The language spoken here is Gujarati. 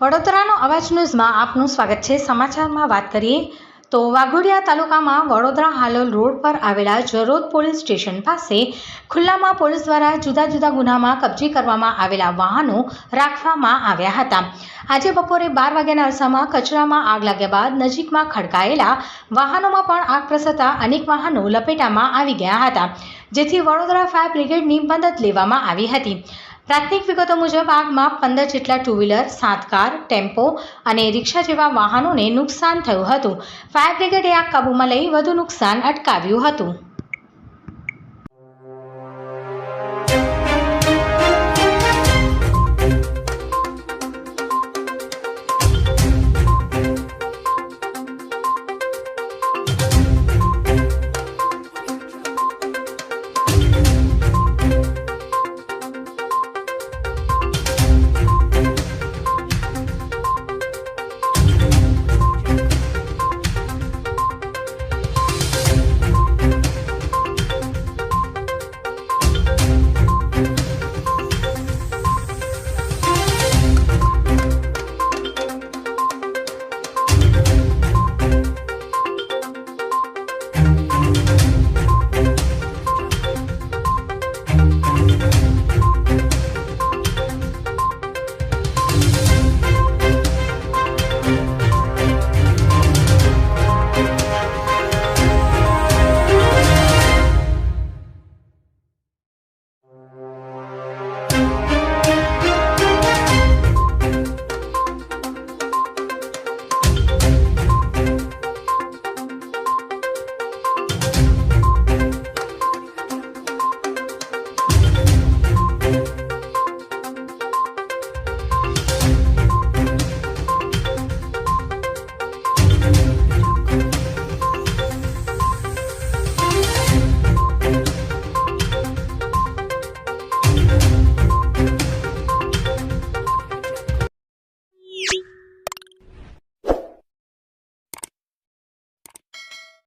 વડોદરાનો અવાજ ન્યૂઝમાં આપનું સ્વાગત છે. સમાચારમાં વાત કરીએ તો વાઘોડિયા તાલુકામાં વડોદરા હાલોલ રોડ પર આવેલા જરોદ પોલીસ સ્ટેશન પાસે ખુલ્લામાં પોલીસ દ્વારા જુદા જુદા ગુનામાં કબજે કરવામાં આવેલા વાહનો રાખવામાં આવ્યા હતા. આજે બપોરે બાર વાગ્યાના અરસામાં કચરામાં આગ લાગ્યા બાદ નજીકમાં ખડકાયેલા વાહનોમાં પણ આગ પ્રસરતા અનેક વાહનો લપેટામાં આવી ગયા હતા, જેથી વડોદરા ફાયર બ્રિગેડની મદદ લેવામાં આવી હતી. પ્રાથમિક વિગતો મુજબ આગમાં પંદર જેટલા ટુ વ્હીલર સાત કાર, ટેમ્પો અને રિક્ષા જેવા વાહનોને નુકસાન થયું હતું. ફાયર બ્રિગેડે આગ કાબૂમાં લઈ વધુ નુકસાન અટકાવ્યું હતું.